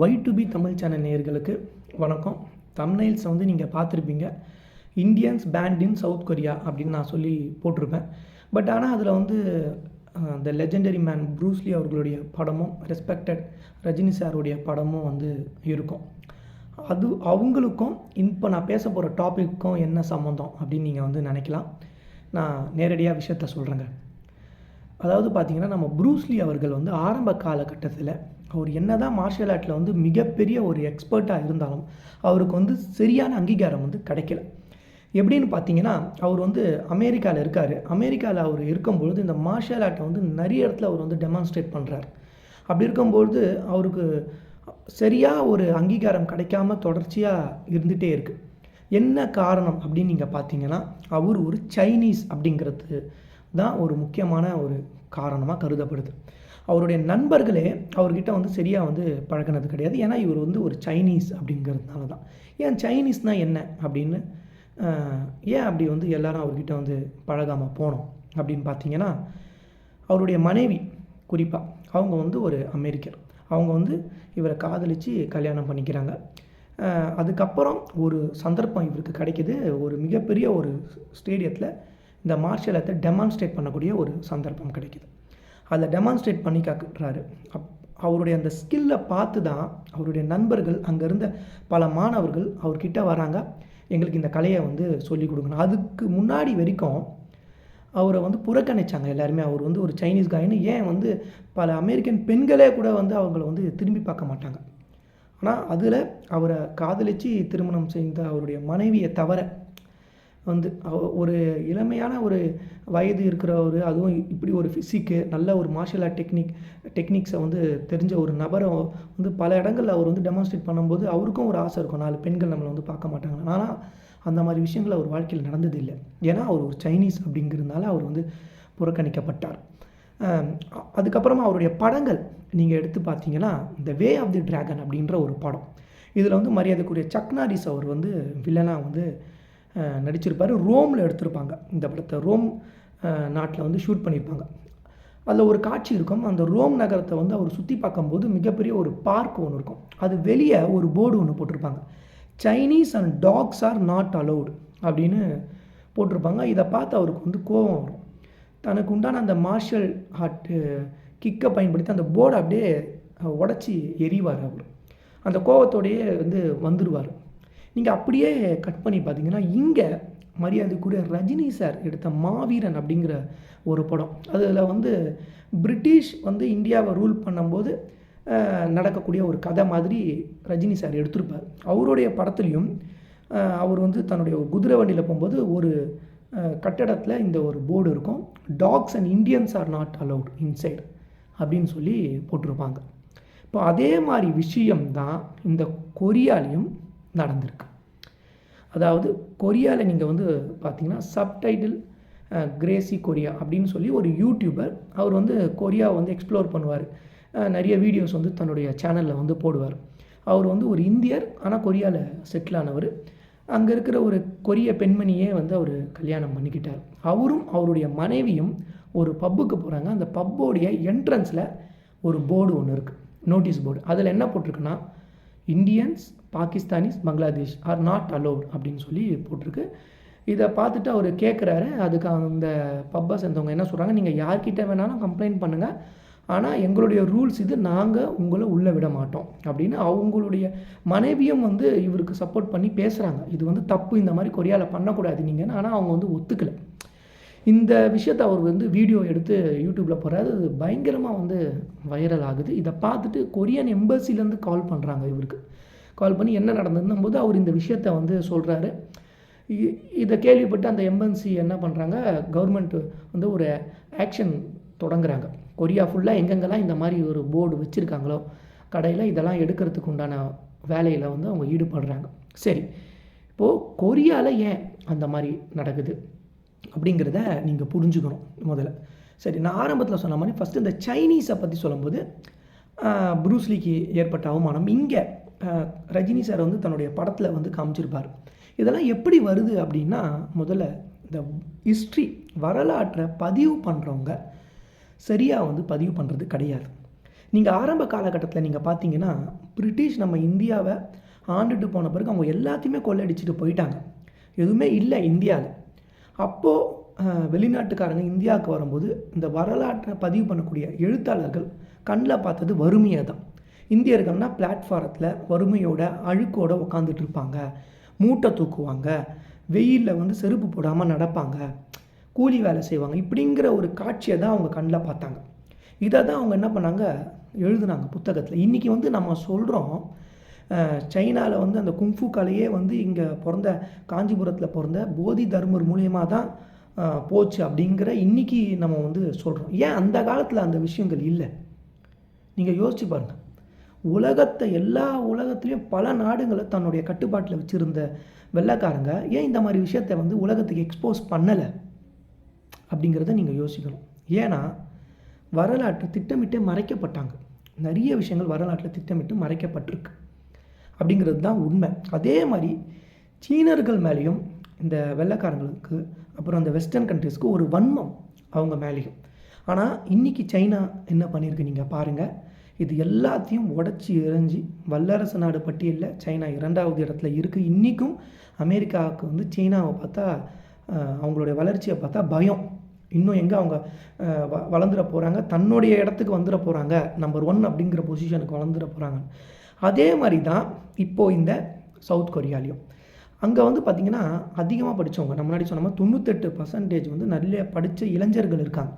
Y two B Tamil channel நேயர்களுக்கு வணக்கம். Thumbnails வந்து நீங்கள் பார்த்துருப்பீங்க. Indians banned in South Korea அப்படின்னு நான் சொல்லி போட்டிருப்பேன். பட் ஆனால் அதில் வந்து த லெஜெண்டரி மேன் ப்ரூஸ்லி அவர்களுடைய படமும் ரெஸ்பெக்டட் ரஜினி சாருடைய படமும் வந்து இருக்கும். அது அவங்களுக்கும் இப்போ நான் பேச போகிற டாப்பிக்கும் என்ன சம்மந்தம் அப்படின்னு நீங்கள் வந்து நினைக்கலாம். நான் நேரடியாக விஷயத்த சொல்கிறேங்க அதாவது பார்த்தீங்கன்னா நம்ம ப்ரூஸ்லி அவர்கள் வந்து ஆரம்ப காலகட்டத்தில் அவர் என்னதான் மார்ஷியல் ஆர்ட்டில் வந்து மிகப்பெரிய ஒரு எக்ஸ்பர்ட்டாக இருந்தாலும் அவருக்கு வந்து சரியான அங்கீகாரம் வந்து கிடைக்கல. எப்படின்னு பார்த்தீங்கன்னா அவர் வந்து அமெரிக்காவில் இருக்கார். அமெரிக்காவில் அவர் இருக்கும்பொழுது இந்த மார்ஷியல் ஆர்ட்டை வந்து நிறைய இடத்துல அவர் வந்து டெமான்ஸ்ட்ரேட் பண்ணுறார் அப்படி இருக்கும்பொழுது அவருக்கு சரியாக ஒரு அங்கீகாரம் கிடைக்காம தொடர்ச்சியாக இருந்துகிட்டே இருக்குது என்ன காரணம் அப்படின்னு நீங்கள் பார்த்தீங்கன்னா அவர் ஒரு சைனீஸ் அப்படிங்கிறது தான் ஒரு முக்கியமான ஒரு காரணமாக கருதப்படுது. அவருடைய நண்பர்களே அவர்கிட்ட வந்து சரியாக வந்து பழகினது கிடையாது. ஏன்னா இவர் வந்து ஒரு சைனீஸ் அப்படிங்கிறதுனால தான். ஏன் சைனீஸ்னால் என்ன அப்படின்னு ஏன் அப்படி வந்து எல்லாரும் அவர்கிட்ட வந்து பழகாமல் போனோம் அப்படின்னு பார்த்தீங்கன்னா அவருடைய மனைவி குறிப்பாக அவங்க வந்து ஒரு அமெரிக்கர். அவங்க வந்து இவரை காதலித்து கல்யாணம் பண்ணிக்கிறாங்க. அதுக்கப்புறம் ஒரு சந்தர்ப்பம் இவருக்கு கிடைக்கிது. ஒரு மிகப்பெரிய ஒரு ஸ்டேடியத்தில் இந்த மார்ஷல் ஆர்ட்டை டெமான்ஸ்ட்ரேட் பண்ணக்கூடிய ஒரு சந்தர்ப்பம் கிடைக்கிது. அதில் டெமான்ஸ்ட்ரேட் பண்ணி காட்டுறாரு. அப் அவருடைய அந்த ஸ்கில்லை பார்த்து தான் அவருடைய நண்பர்கள் அங்கே இருந்த பல மாணவர்கள் அவர்கிட்ட வராங்க. எங்களுக்கு இந்த கலையை வந்து சொல்லிக் கொடுக்கணும் அதுக்கு முன்னாடி வரைக்கும் அவரை வந்து புறக்கணிச்சாங்க எல்லாருமே. அவர் வந்து ஒரு சைனீஸ் காயின்னு ஏன் வந்து பல அமெரிக்கன் பெண்களே கூட வந்து அவங்கள வந்து திரும்பி பார்க்க மாட்டாங்க. ஆனால் அதில் அவரை காதலித்து திருமணம் செய்த அவருடைய மனைவியை தவிர வந்து அவ- ஒரு இளமையான ஒரு வயது இருக்கிறவர் அதுவும் இப்படி ஒரு ஃபிசிக்கு நல்ல ஒரு மார்ஷியல் ஆர்ட் டெக்னிக் டெக்னிக்ஸை வந்து தெரிஞ்ச ஒரு நபரை வந்து பல இடங்களில் அவர் வந்து டெமான்ஸ்ட்ரேட் பண்ணும்போது அவருக்கும் ஒரு ஆசை இருக்கும். நாலு பெண்கள் நம்மளை வந்து பார்க்க மாட்டாங்க ஆனால் அந்த மாதிரி விஷயங்கள் அவர் வாழ்க்கையில் நடந்தது இல்லை ஏன்னா அவர் ஒரு சைனீஸ் அப்படிங்கிறதுனால அவர் வந்து புறக்கணிக்கப்பட்டார். அதுக்கப்புறமா அவருடைய படங்கள் நீங்கள் எடுத்து பார்த்தீங்கன்னா இந்த வே ஆஃப் தி டிராகன் அப்படின்ற ஒரு படம். இதில் வந்து மரியாதைக்குரிய சக்னாரிஸ் அவர் வந்து வில்லனாக வந்து நடிச்சிருப்பார். ரோமில் எடுத்திருப்பாங்க. இந்த படத்தை ரோம் நாட்டில் வந்து ஷூட் பண்ணியிருப்பாங்க. அதில் ஒரு காட்சி இருக்கும். அந்த ரோம் நகரத்தை வந்து அவர் சுற்றி பார்க்கும்போது மிகப்பெரிய ஒரு பார்க் ஒன்று இருக்கும். அது வெளியே ஒரு போர்டு ஒன்று போட்டிருப்பாங்க. Chinese and dogs are not allowed அப்படின்னு போட்டிருப்பாங்க. இதை பார்த்து அவருக்கு வந்து கோபம் வரும். தனக்கு உண்டான அந்த மார்ஷல் ஆர்ட்டு கிக்கை பயன்படுத்தி அந்த போர்டை அப்படியே உடச்சி எறிவார் அவர். அந்த கோவத்தோடையே வந்து வந்துடுவார் நீங்கள் அப்படியே கட் பண்ணி பார்த்தீங்கன்னா இங்கே மரியாதைக்குரிய ரஜினி சார் எடுத்த மாவீரன் அப்படிங்கிற ஒரு படம். அதில் வந்து பிரிட்டிஷ் வந்து இந்தியாவை ரூல் பண்ணும்போது நடக்கக்கூடிய ஒரு கதை மாதிரி ரஜினி சார் எடுத்திருப்பார். அவருடைய படத்துலையும் அவர் வந்து தன்னுடைய குதிரை வண்டியில் போகும்போது ஒரு கட்டடத்தில் இந்த ஒரு போர்டு இருக்கும். Dogs and Indians are not allowed inside அப்படின்னு சொல்லி போட்டிருப்பாங்க. இப்போ அதே மாதிரி விஷயம் தான் இந்த கொரியாலையும் நடந்திருக்கு. அதாவது கொரியாவில் நீங்கள் வந்து பார்த்தீங்கன்னா சப்டைட்டில் கிரேசி கொரியா அப்படின்னு சொல்லி ஒரு யூடியூபர் அவர் வந்து கொரியாவை வந்து எக்ஸ்ப்ளோர் பண்ணுவார். நிறைய வீடியோஸ் வந்து தன்னுடைய சேனலில் வந்து போடுவார். அவர் வந்து ஒரு இந்தியர் ஆனால் கொரியாவில் செட்டில் ஆனவர். அங்கே இருக்கிற ஒரு கொரிய பெண்மணியே வந்து அவர் கல்யாணம் பண்ணிக்கிட்டார். அவரும் அவருடைய மனைவியும் ஒரு பப்புக்கு போகிறாங்க அந்த பப்போடைய என்ட்ரன்ஸில் ஒரு போர்டு ஒன்று இருக்குது நோட்டீஸ் போர்டு அதில் என்ன போட்டிருக்குன்னா Indians Pakistanis Bangladesh are not allowed அப்படின்னு சொல்லி போட்டிருக்கு. இதை பார்த்துட்டு அவர் கேட்குறாரு அதுக்கு அந்த பப்பை சேர்ந்தவங்க என்ன சொல்கிறாங்க நீங்கள் யார்கிட்ட வேணாலும் கம்ப்ளைண்ட் பண்ணுங்கள் ஆனால் எங்களுடைய ரூல்ஸ் இது. நாங்கள் உங்களை உள்ளே விட மாட்டோம் அப்படின்னு அவங்களுடைய மனைவியும் வந்து இவருக்கு சப்போர்ட் பண்ணி பேசுகிறாங்க இது வந்து தப்பு. இந்த மாதிரி கொரியாவில் பண்ணக்கூடாது நீங்கள் ஆனால் அவங்க வந்து ஒத்துக்கலை. இந்த விஷயத்தை அவர் வந்து வீடியோ எடுத்து யூடியூப்பில் போகிறாரு அது பயங்கரமாக வந்து வைரல் ஆகுது. இதை பார்த்துட்டு கொரியன் எம்பசிலேருந்து கால் பண்ணுறாங்க இவருக்கு. கால் பண்ணி என்ன நடந்ததுன்னும் போது அவர் இந்த விஷயத்தை வந்து சொல்கிறாரு இதை கேள்விப்பட்டு அந்த எம்என்சி என்ன பண்ணுறாங்க கவர்மெண்ட் வந்து ஒரு ஆக்ஷன் தொடங்குறாங்க. கொரியா ஃபுல்லாக எங்கெங்கெல்லாம் இந்த மாதிரி ஒரு போர்டு வச்சுருக்காங்களோ கடையில் இதெல்லாம் எடுக்கிறதுக்கு உண்டான வேலையில் வந்து அவங்க ஈடுபடுறாங்க. சரி இப்போது கொரியாவில் ஏன் அந்த மாதிரி நடக்குது? அப்படிங்கிறத நீங்கள் புரிஞ்சுக்கணும் முதல்ல. சரி நான் ஆரம்பத்தில் சொன்ன மாதிரி ஃபஸ்ட்டு இந்த சைனீஸை பற்றி சொல்லும்போது ப்ரூஸ்லிக்கு ஏற்பட்ட அவமானம் இங்கே ரஜினி சார் வந்து தன்னுடைய படத்தில் வந்து காமிச்சிருப்பார். இதெல்லாம் எப்படி வருது அப்படின்னா முதல்ல இந்த ஹிஸ்ட்ரி வரலாற்றை பதிவு பண்ணுறவங்க சரியாக வந்து பதிவு பண்ணுறது கிடையாது. நீங்கள் ஆரம்ப காலகட்டத்தில் நீங்கள் பார்த்தீங்கன்னா பிரிட்டிஷ் நம்ம இந்தியாவை ஆண்டுட்டு போன பிறகு அவங்க எல்லாத்தையுமே கொள்ளடிச்சிட்டு போயிட்டாங்க. எதுவுமே இல்லை இந்தியாவில் அப்போது வெளிநாட்டுக்காரங்க இந்தியாவுக்கு வரும்போது இந்த வரலாற்றை பதிவு பண்ணக்கூடிய எழுத்தாளர்கள் கண்ணில் பார்த்தது வறுமையை தான் இந்தியர்கள்னா பிளாட்ஃபாரத்தில் வறுமையோட அழுக்கோட உட்காந்துட்டு இருப்பாங்க. மூட்டை தூக்குவாங்க. வெயிலில் வந்து செருப்பு போடாமல் நடப்பாங்க. கூலி வேலை செய்வாங்க. இப்படிங்கிற ஒரு காட்சியை தான் அவங்க கண்ணில் பார்த்தாங்க. இதை தான் அவங்க என்ன பண்ணாங்க? எழுதுனாங்க புத்தகத்தில். இன்றைக்கி வந்து நம்ம சொல்கிறோம் சைனாவில் வந்து அந்த குங்ஃபு கலையே வந்து இங்கே பிறந்த காஞ்சிபுரத்தில் பிறந்த போதி தர்மர் மூலியமாக தான் போச்சு அப்படிங்கிற இன்றைக்கி நம்ம வந்து சொல்கிறோம் ஏன் அந்த காலத்தில் அந்த விஷயங்கள் இல்லை? நீங்கள் யோசிச்சு பாருங்கள் உலகத்தை எல்லா உலகத்துலேயும் பல நாடுகளை தன்னுடைய கட்டுப்பாட்டில் வச்சுருந்த வெள்ளைக்காரங்க ஏன் இந்த மாதிரி விஷயத்தை வந்து உலகத்துக்கு எக்ஸ்போஸ் பண்ணலை? அப்படிங்கிறத நீங்கள் யோசிக்கணும். ஏன்னா வரலாற்று திட்டமிட்டே மறைக்கப்பட்டாங்க. நிறைய விஷயங்கள் வரலாற்றில் திட்டமிட்டு மறைக்கப்பட்டிருக்கு. அப்படிங்கிறது தான் உண்மை. அதே மாதிரி சீனர்கள் மேலேயும் இந்த வெள்ளைக்காரங்களுக்கு அப்புறம் அந்த வெஸ்டர்ன் கண்ட்ரீஸ்க்கு ஒரு வன்மம் அவங்க மேலேயும். ஆனால் இன்றைக்கி சைனா என்ன பண்ணியிருக்கு நீங்கள் பாருங்கள் இது எல்லாத்தையும் உடச்சி எறிஞ்சு வல்லரசு நாடு பட்டியலில் சைனா இரண்டாவது இடத்துல இருக்குது இன்றைக்கும் அமெரிக்காவுக்கு வந்து சீனாவை பார்த்தா அவங்களுடைய வளர்ச்சியை பார்த்தா பயம். இன்னும் எங்கே அவங்க வ வளர்ந்துட போகிறாங்க தன்னுடைய இடத்துக்கு வந்துட போகிறாங்க நம்பர் ஒன் அப்படிங்கிற பொசிஷனுக்கு வளர்ந்துட போகிறாங்க அதே மாதிரி தான் இப்போது இந்த சவுத் கொரியாலையும். அங்கே வந்து பார்த்திங்கன்னா அதிகமாக படித்தவங்க நம்ம முன்னாடி சொன்ன தொண்ணூத்தெட்டு பர்சன்டேஜ் வந்து நல்ல படித்த இளைஞர்கள் இருக்காங்க.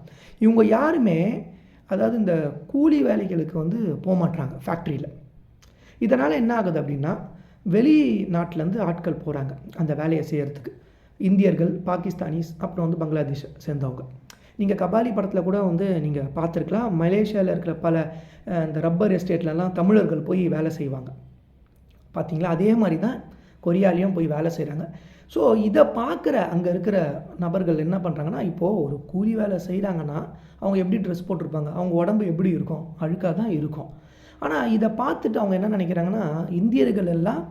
இவங்க யாருமே அதாவது இந்த கூலி வேலைகளுக்கு வந்து போகமாட்றாங்க ஃபேக்ட்ரியில் இதனால் என்ன ஆகுது அப்படின்னா வெளிநாட்டிலேருந்து ஆட்கள் போகிறாங்க அந்த வேலையை செய்கிறதுக்கு இந்தியர்கள் பாகிஸ்தானிஸ் அப்புறம் வந்து பங்களாதேஷ் சேர்ந்தவங்க. நீங்கள் கபாலி படத்தில் கூட வந்து நீங்கள் பார்த்துருக்கலாம் மலேசியாவில் இருக்கிற பல இந்த ரப்பர் எஸ்டேட்லலாம் தமிழர்கள் போய் வேலை செய்வாங்க. பார்த்தீங்களா? அதே மாதிரி தான் கொரியாலையும் போய் வேலை செய்கிறாங்க ஸோ இதை பார்க்குற அங்கே இருக்கிற நபர்கள் என்ன பண்ணுறாங்கன்னா இப்போது ஒரு கூலி வேலை செய்கிறாங்கன்னா அவங்க எப்படி ட்ரெஸ் போட்டிருப்பாங்க? அவங்க உடம்பு எப்படி இருக்கும்? அழுக்காக தான் இருக்கும். ஆனால் இதை பார்த்துட்டு அவங்க என்ன நினைக்கிறாங்கன்னா இந்தியர்கள் எல்லாம்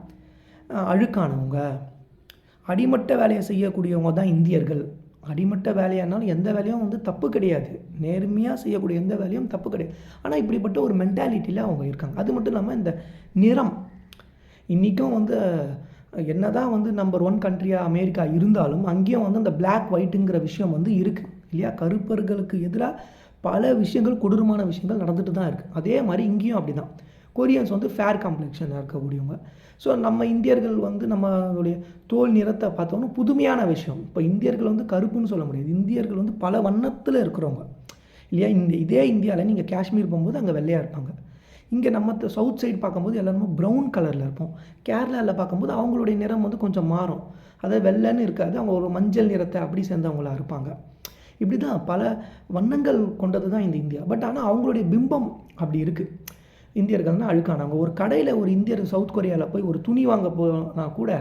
அழுக்கானவங்க. அடிமட்ட வேலையை செய்யக்கூடியவங்க தான் இந்தியர்கள். அடிமட்ட வேலையானாலும் எந்த வேலையும் வந்து தப்பு கிடையாது. நேர்மையாக செய்யக்கூடிய எந்த வேலையும் தப்பு கிடையாது. ஆனால் இப்படிப்பட்ட ஒரு மென்டாலிட்டியில் அவங்க இருக்காங்க. அது மட்டும் இல்லாமல் இந்த நிறம். இன்றைக்கும் வந்து என்னதான் வந்து நம்பர் ஒன் கண்ட்ரியாக அமெரிக்கா இருந்தாலும் அங்கேயும் வந்து அந்த பிளாக் ஒயிட்டுங்கிற விஷயம் வந்து இருக்குது இல்லையா? கருப்பர்களுக்கு எதிராக பல விஷயங்கள் கொடூரமான விஷயங்கள் நடந்துட்டு தான் இருக்குது அதே மாதிரி இங்கேயும் அப்படி தான் கொரியன்ஸ் வந்து ஃபேர் காம்ப்ளெக்ஷனில் இருக்கக்கூடியவங்க. ஸோ நம்ம இந்தியர்கள் வந்து நம்மளுடைய தோல் நிறத்தை பார்த்தோம்னா புதுமையான விஷயம். இப்போ இந்தியர்கள் வந்து கருப்புன்னு சொல்ல முடியாது. இந்தியர்கள் வந்து பல வண்ணத்தில் இருக்கிறவங்க. இல்லையா? இந்த இதே இந்தியாவில் நீங்கள் காஷ்மீர் போகும்போது அங்கே வெள்ளையாக இருப்பாங்க. இங்கே நம்ம சவுத் சைடு பார்க்கும்போது எல்லாருமே ப்ரௌன் கலரில் இருப்போம். கேரளாவில் பார்க்கும்போது அவங்களுடைய நிறம் வந்து கொஞ்சம் மாறும். அதாவது வெள்ளைன்னு இருக்காது. அவங்க ஒரு மஞ்சள் நிறத்தை அப்படி சேர்ந்தவங்களா இருப்பாங்க. இப்படி தான் பல வண்ணங்கள் கொண்டது தான் இந்த இந்தியா. பட் ஆனால் அவங்களுடைய பிம்பம் அப்படி இருக்குது இந்தியர்கள்னா அழுக்கானவங்க. ஒரு கடையில் ஒரு இந்தியர் சவுத் கொரியாவில் போய் ஒரு துணி வாங்க போனா கூட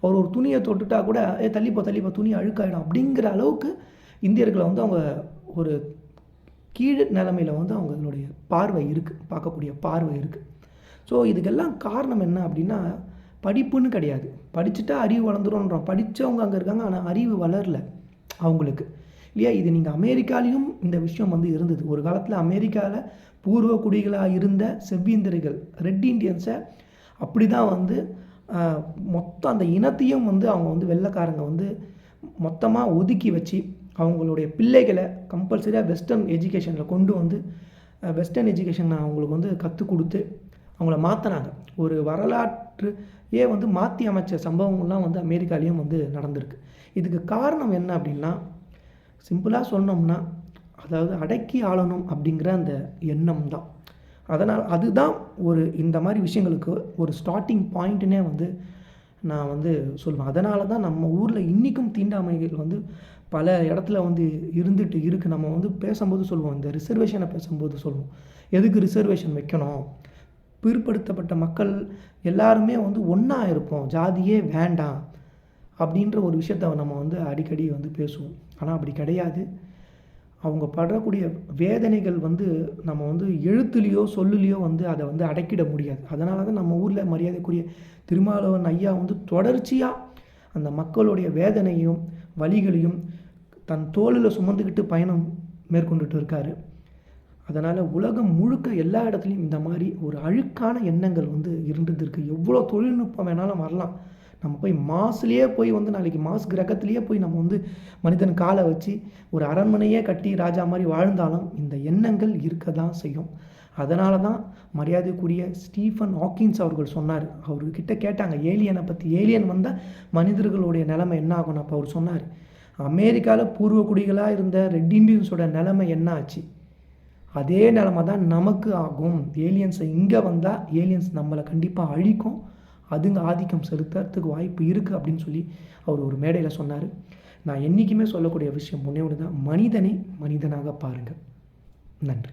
அவர் ஒரு துணியை தொட்டுட்டா கூட ஏ தள்ளிப்போ தள்ளிப்போ துணி அழுக்காயிடும். அப்படிங்கிற அளவுக்கு இந்தியர்களை வந்து அவங்க ஒரு கீழ் நிலமையில் வந்து அவங்களுடைய பார்வை இருக்குது பார்க்கக்கூடிய பார்வை இருக்குது ஸோ இதுக்கெல்லாம் காரணம் என்ன அப்படின்னா படிப்புன்னு கிடையாது. படிச்சுட்டா அறிவு வளர்ந்துரும்ன்றோம். படித்தவங்க அங்கே இருக்காங்க ஆனால் அறிவு வளரல அவங்களுக்கு. இல்லையா? இது நீங்கள் அமெரிக்காலையும் இந்த விஷயம் வந்து இருந்தது. ஒரு காலத்தில் அமெரிக்காவில் பூர்வ குடிகளாக இருந்த செவ்வீந்தர்கள் ரெட் இண்டியன்ஸை அப்படி தான் வந்து மொத்தம் அந்த இனத்தையும் வந்து அவங்க வந்து வெள்ளைக்காரங்க வந்து மொத்தமாக ஒதுக்கி வச்சு அவங்களுடைய பிள்ளைகளை கம்பல்சரியாக வெஸ்டர்ன் எஜுகேஷனில் கொண்டு வந்து வெஸ்டர்ன் எஜுகேஷன் அவங்களுக்கு வந்து கற்றுக் கொடுத்து அவங்கள மாற்றினாங்க ஒரு வரலாற்றுயே வந்து மாற்றி அமைச்ச சம்பவங்கள்லாம் வந்து அமெரிக்காலேயும் வந்து நடந்திருக்கு. இதுக்கு காரணம் என்ன அப்படின்னா சிம்பிளாக சொன்னோம்னா அதாவது அடக்கி ஆளணும் அப்படிங்கிற அந்த எண்ணம் தான். அதனால் அதுதான் ஒரு இந்த மாதிரி விஷயங்களுக்கு ஒரு ஸ்டார்டிங் பாயிண்ட்டுனே வந்து நான் வந்து சொல்லுவேன் அதனால தான் நம்ம ஊரில் இன்றைக்கும் தீண்டாமைகள் வந்து பல இடத்துல வந்து இருந்துட்டு இருக்குது நம்ம வந்து பேசும்போது சொல்லுவோம். இந்த ரிசர்வேஷனை பேசும்போது சொல்லுவோம். எதுக்கு ரிசர்வேஷன் வைக்கணும்? பிற்படுத்தப்பட்ட மக்கள் எல்லாருமே வந்து ஒன்றா இருப்போம். ஜாதியே வேண்டாம் அப்படின்ற ஒரு விஷயத்த நம்ம வந்து அடிக்கடி வந்து பேசுவோம். ஆனால் அப்படி கிடையாது. அவங்க படக்கூடிய வேதனைகள் வந்து நம்ம வந்து எழுத்துலேயோ சொல்லுலேயோ வந்து அதை வந்து அடக்கிட முடியாது. அதனால தான் நம்ம ஊரில் மரியாதைக்குரிய திருமாவளவன் ஐயா வந்து தொடர்ச்சியாக அந்த மக்களுடைய வேதனையும் வலிகளையும் தன் தோளில் சுமந்துக்கிட்டு பயணம் மேற்கொண்டுட்டு இருக்காரு. அதனால் உலகம் முழுக்க எல்லா இடத்துலையும் இந்த மாதிரி ஒரு அழுக்கான எண்ணங்கள் வந்து இருந்துட்டு இருக்குது எவ்வளோ தொழில்நுட்பம் வேணாலும் வரலாம். நம்ம போய் மாஸ்லேயே போய் வந்து நாளைக்கு மாஸ் கிரகத்திலேயே போய் நம்ம வந்து மனிதன் காலை வச்சு ஒரு அரண்மனையே கட்டி ராஜா மாதிரி வாழ்ந்தாலும் இந்த எண்ணங்கள் இருக்க தான் செய்யும். அதனால தான் மரியாதைக்குரிய ஸ்டீஃபன் ஹாக்கின்ஸ் அவர்கள் சொன்னார். அவர்கிட்ட கேட்டாங்க ஏலியனை பற்றி ஏலியன் வந்தால் மனிதர்களுடைய நிலைமை என்ன ஆகும்னு? அப்போ அவர் சொன்னார் அமெரிக்காவில் பூர்வ குடிகளாக இருந்த ரெட் இண்டியன்ஸோட நிலைமை என்ன ஆச்சு? அதே நிலமை தான் நமக்கு ஆகும். ஏலியன்ஸை இங்கே வந்தால் ஏலியன்ஸ் நம்மளை கண்டிப்பாக அழிக்கும். அதுங்க ஆதிக்கம் செலுத்துறதுக்கு வாய்ப்பு இருக்குது அப்படின்னு சொல்லி அவர் ஒரு மேடையில் சொன்னார். நான் என்றைக்குமே சொல்லக்கூடிய விஷயம் ஒன்றே ஒன்று தான் மனிதனை மனிதனாக பாருங்கள். நன்றி.